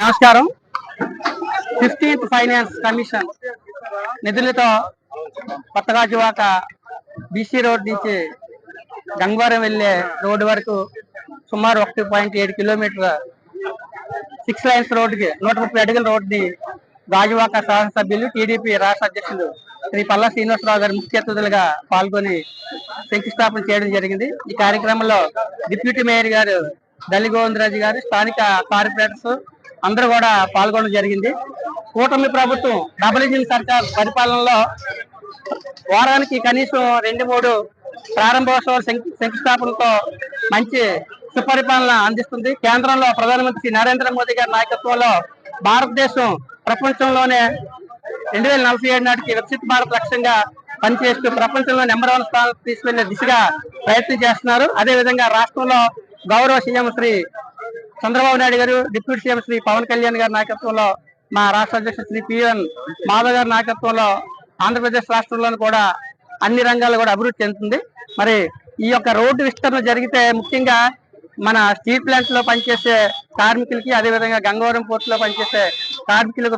నమస్కారం. Fifteenth finance commission నిధులతో కొత్తగాజువాక BC road నుంచి గంగవరం వెళ్ళే రోడ్డు వరకు సుమారు ఒకటి పాయింట్ ఏడు కిలోమీటర్ సిక్స్ లైన్స్ రోడ్డుకి నూట ముప్పై అడుగుల రోడ్డుని గాజువాక శాసనసభ్యులు టీడీపీ రాష్ట్ర అధ్యక్షులు శ్రీ పల్లా శ్రీనివాసరావు గారు ముఖ్య అతిథులుగా పాల్గొని శంకుస్థాపన చేయడం జరిగింది. ఈ కార్యక్రమంలో డిప్యూటీ మేయర్ గారు దళి గోవిందరాజు గారు స్థానిక కార్పొరేటర్స్ అందరూ కూడా పాల్గొనడం జరిగింది. కూటమి ప్రభుత్వం డబుల్ ఇంజిన్ సర్కార్ పరిపాలనలో వారానికి కనీసం రెండు మూడు ప్రారంభోత్సవాల శంకు- శంకుస్థాపనతో మంచి సుపరిపాలన అందిస్తుంది. కేంద్రంలో ప్రధానమంత్రి నరేంద్ర మోదీ గారి నాయకత్వంలో భారతదేశం ప్రపంచంలోనే రెండు వేల నలభై ఏడు నాటికి వికసిత భారత్ లక్ష్యంగా పనిచేస్తూ ప్రపంచంలో నెంబర్ వన్ స్థానం తీసుకెళ్ళే దిశగా ప్రయత్నం చేస్తున్నారు. అదే విధంగా రాష్ట్రంలో గౌరవ CM Shri Chandrababu Naidu garu deputy CM Shri Pawan Kalyan గారి నాయకత్వంలో మా రాష్ట్ర అధ్యక్షుడు శ్రీ పిఎన్ మాధవ్ గారి నాయకత్వంలో ఆంధ్రప్రదేశ్ రాష్ట్రంలోని కూడా అన్ని రంగాలు కూడా అభివృద్ధి చెందుతుంది. మరి ఈ యొక్క రోడ్డు విస్తరణ జరిగితే ముఖ్యంగా మన స్టీల్ ప్లాంట్లో పనిచేసే కార్మికులకి అదే విధంగా గంగవరం పోర్ట్లో పనిచేసే కార్మికులకు